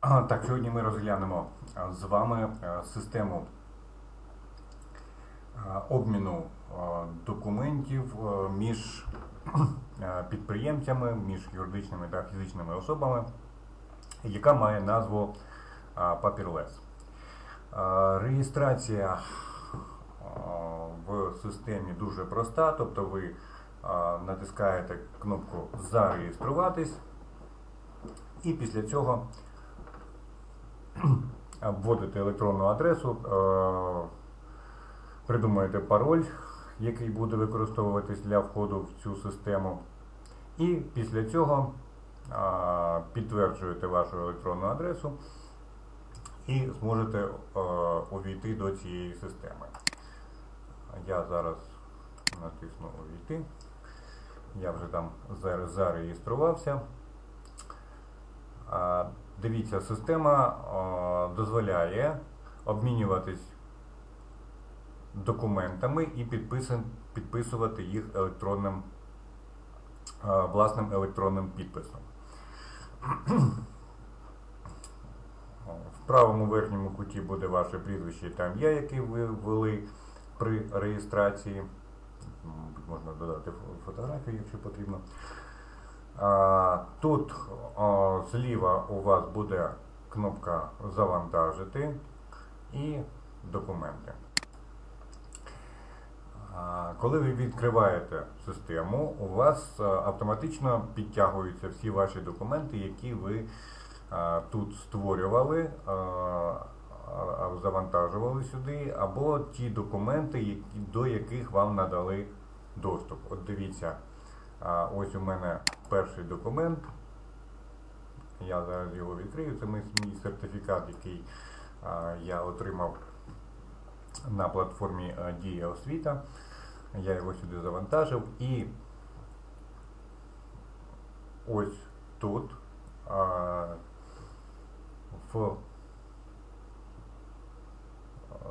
Так, сьогодні ми розглянемо з вами систему обміну документів між підприємцями, між юридичними та фізичними особами, яка має назву Paperless. Реєстрація в системі дуже проста, тобто ви натискаєте кнопку Зареєструватись і після цього вводите електронну адресу, е, придумаєте пароль, який буде використовуватись для входу в цю систему. І після цього е, підтверджуєте вашу електронну адресу і зможете е, увійти до цієї системи. Я зараз натисну увійти. Я вже там заре- зареєструвався. Дивіться, система а, дозволяє обмінюватись документами і підписувати їх електронним а, власним електронним підписом. В правому верхньому куті буде ваше прізвище та ім'я, яке ви ввели при реєстрації. Можна додати фотографію, якщо потрібно. Тут зліва у вас буде кнопка Завантажити і документи. Коли ви відкриваєте систему, у вас автоматично підтягуються всі ваші документи, які ви тут створювали, а, завантажували сюди, або ті документи, до яких вам надали доступ. От дивіться, ось у мене перший документ. Я зараз його відкрию. Це мій сертифікат, який я отримав на платформі Дія освіта. Я його сюди завантажив і ось тут в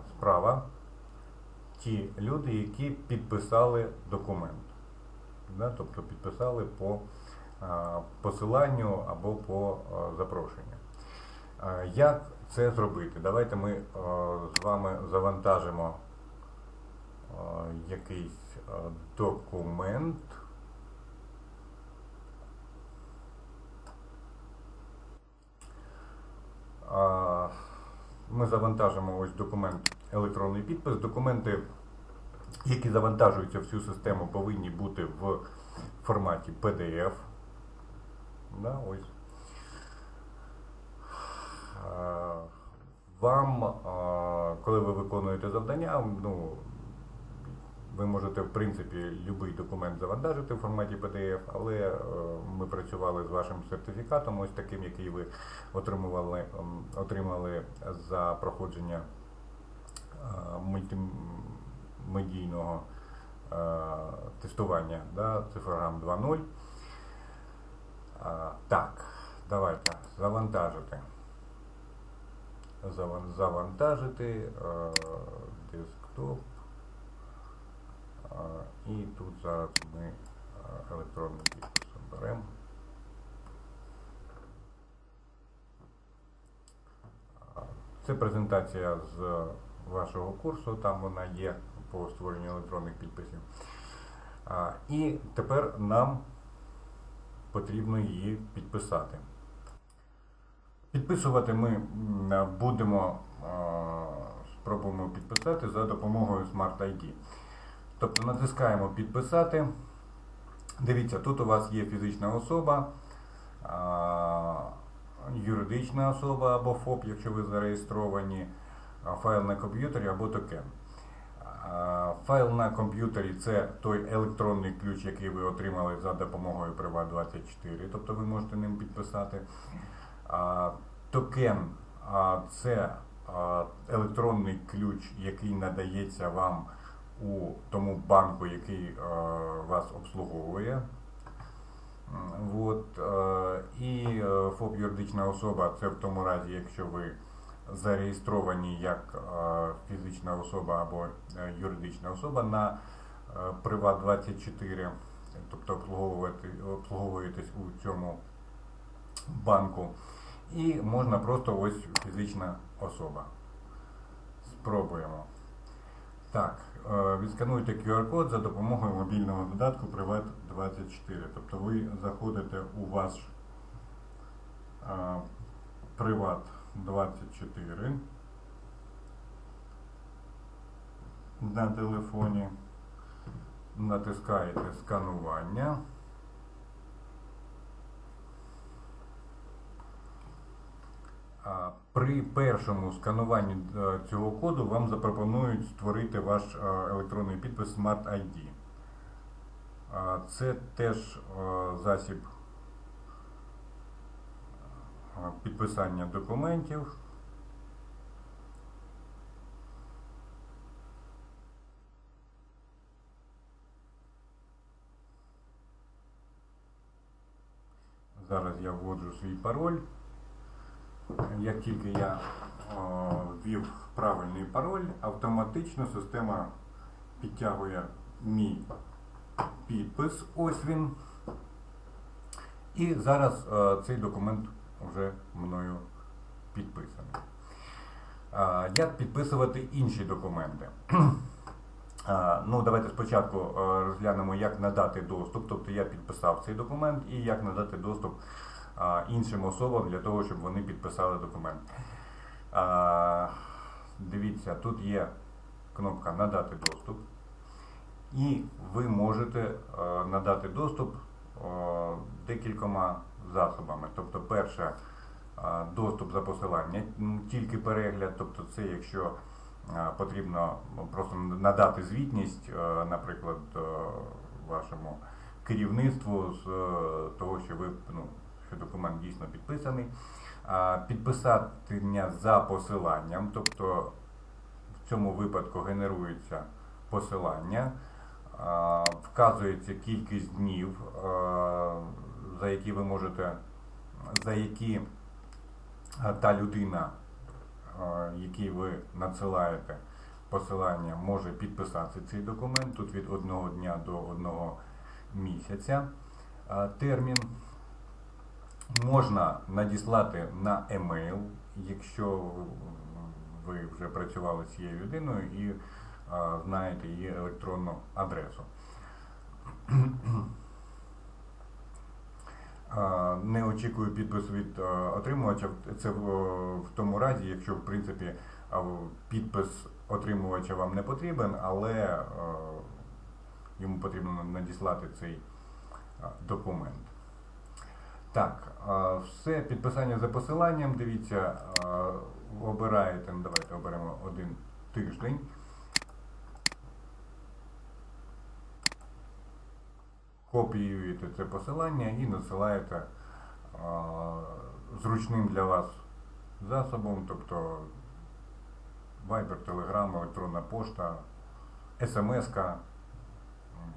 справа ті люди, які підписали документ. Да, тобто підписали по посиланню або по запрошенню. Як це зробити? Давайте ми з вами завантажимо якийсь документ. Ми завантажимо ось документ електронний підпис. Документи які завантажуються в цю систему, повинні бути в форматі PDF. Да, ось. Вам, коли ви виконуєте завдання, ну, ви можете, в принципі, будь-який документ завантажити в форматі PDF, але е, ми працювали з вашим сертифікатом, ось таким, який ви отримували, отримали за проходження е, мульти медійного е, тестування да, цифрограм 2.0. Е, так, давайте завантажити. Заван- Завантажити е, десктоп. Е, і тут зараз ми е, електронний підпис беремо. Це презентація з вашого курсу, там вона є по створенню електронних підписів. І тепер нам потрібно її підписати. Підписувати ми будемо, спробуємо підписати за допомогою Smart ID. Тобто натискаємо підписати. Дивіться, тут у вас є фізична особа, юридична особа або ФОП, якщо ви зареєстровані, файл на комп'ютері або токен. Файл на комп'ютері це той електронний ключ, який ви отримали за допомогою Privat24, тобто ви можете ним підписати. Токен це електронний ключ, який надається вам у тому банку, який вас обслуговує. От, і е, ФОП юридична особа це в тому разі, якщо ви зареєстровані як е, фізична особа або е, юридична особа на е, Приват24, тобто обслуговуєтесь у цьому банку. І можна просто ось фізична особа. Спробуємо. Так, відскануйте QR-код за допомогою мобільного додатку Privat24. Тобто ви заходите у ваш е, Privat24 на телефоні, натискаєте сканування. При першому скануванні е, цього коду вам запропонують створити ваш е, електронний підпис Smart ID. Це теж е, засіб підписання документів. Зараз я вводжу свій пароль. Як тільки я ввів правильний пароль, автоматично система підтягує мій підпис. Ось він. І зараз е, цей документ вже мною підписаний. Як підписувати інші документи? Ну, давайте спочатку е, розглянемо, як надати доступ. Тобто я підписав цей документ і як надати доступ іншим особам для того, щоб вони підписали документ. Дивіться, тут є кнопка Надати доступ. І ви можете е, надати доступ е, декількома засобами. Тобто, перше, доступ за посилання, тільки перегляд, тобто це якщо потрібно просто надати звітність, наприклад, е, вашому керівництву з е, того, що ви ну, що документ дійсно підписаний. Підписання за посиланням, тобто в цьому випадку генерується посилання, вказується кількість днів, за які ви можете, за які та людина, якій ви надсилаєте посилання, може підписати цей документ. Тут від одного дня до одного місяця термін. Можна надіслати на емейл, якщо ви вже працювали з цією людиною і знаєте її електронну адресу. Не очікую підпис від отримувача. Це в, в тому разі, якщо в принципі підпис отримувача вам не потрібен, але йому потрібно надіслати цей документ. Так, все, підписання за посиланням. Дивіться, обираєте, ну, давайте оберемо один тиждень. Копіюєте це посилання і надсилаєте а, зручним для вас засобом, тобто Viber, Telegram, електронна пошта, смс-ка. м,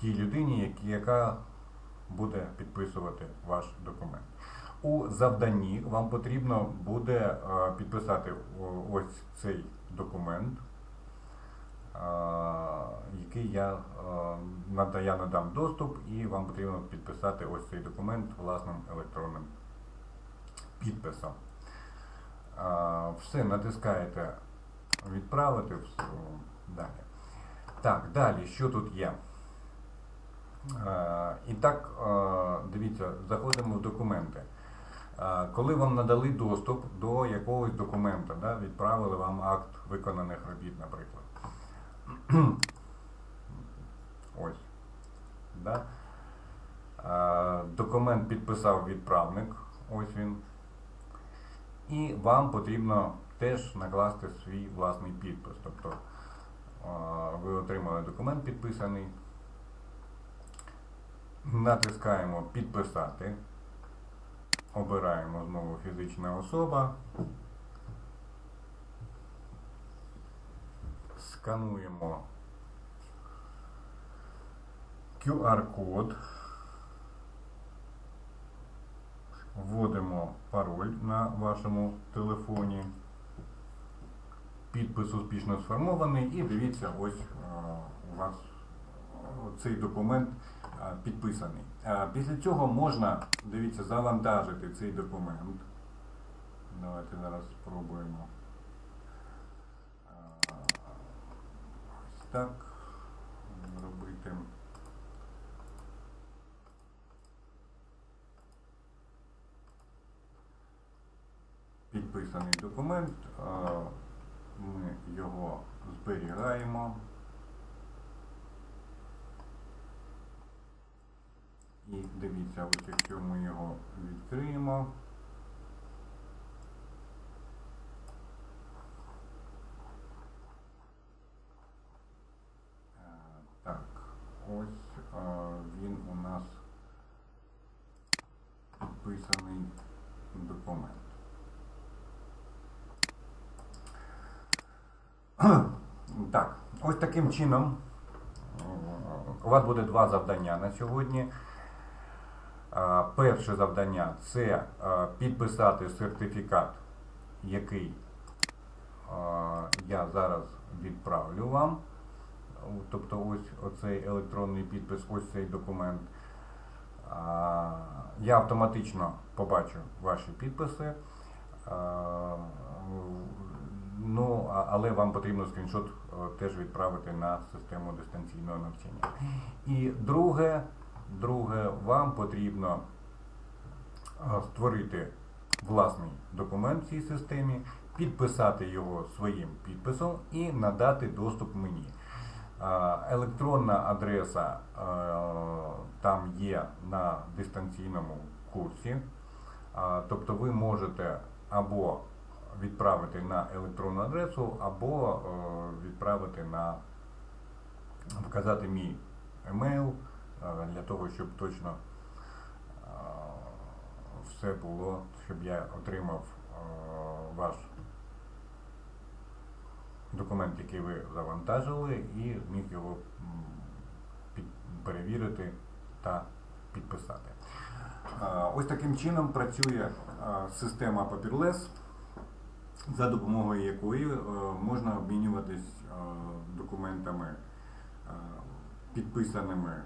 тій людині, яка буде підписувати ваш документ. У завданні вам потрібно буде е, підписати ось цей документ, е, який я, е, я надам доступ, і вам потрібно підписати ось цей документ власним електронним підписом. Е, Все, натискаєте відправити далі. Так, далі, що тут є? Е, І так, е, дивіться, заходимо в документи. Е, Коли вам надали доступ до якогось документа, да, відправили вам акт виконаних робіт, наприклад. Ось. Да. Е, Документ підписав відправник, ось він. І вам потрібно теж накласти свій власний підпис. Тобто е, ви отримали документ підписаний. Натискаємо підписати. Обираємо знову фізична особа. Скануємо QR-код. Вводимо пароль на вашому телефоні. Підпис успішно сформований і дивіться, ось е, у вас е, цей документ підписаний. Після цього можна, дивіться, завантажити цей документ. Давайте зараз спробуємо. А, Ось так зробити. Підписаний документ. Ми його зберігаємо. І дивіться, ось якщо ми його відкриємо. Е, Так, ось е, він у нас підписаний документ. Так, ось таким чином у вас буде два завдання на сьогодні. Перше завдання це підписати сертифікат, який я зараз відправлю вам. Тобто ось оцей електронний підпис, ось цей документ. Я автоматично побачу ваші підписи. Ну, але вам потрібно скріншот теж відправити на систему дистанційного навчання. І друге, друге вам потрібно створити власний документ в цій системі, підписати його своїм підписом і надати доступ мені. Електронна адреса е, там є на дистанційному курсі. Тобто ви можете або відправити на електронну адресу, або е, відправити на вказати мій емейл е, для того, щоб точно все було, щоб я отримав ваш документ, який ви завантажили, і міг його перевірити та підписати. Ось таким чином працює система Paperless, за допомогою якої е, можна обмінюватись е, документами, е, підписаними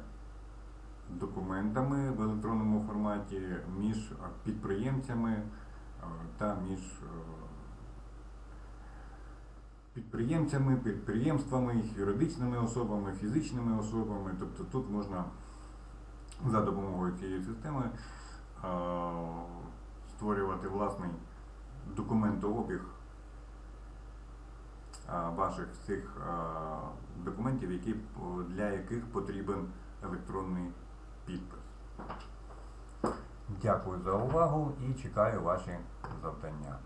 документами в електронному форматі між підприємцями та між підприємцями, підприємствами, юридичними особами, фізичними особами. Тобто тут можна за допомогою цієї системи створювати власний документообіг ваших е, документів, які, для яких потрібен електронний підпис. Дякую за увагу і чекаю ваші завдання.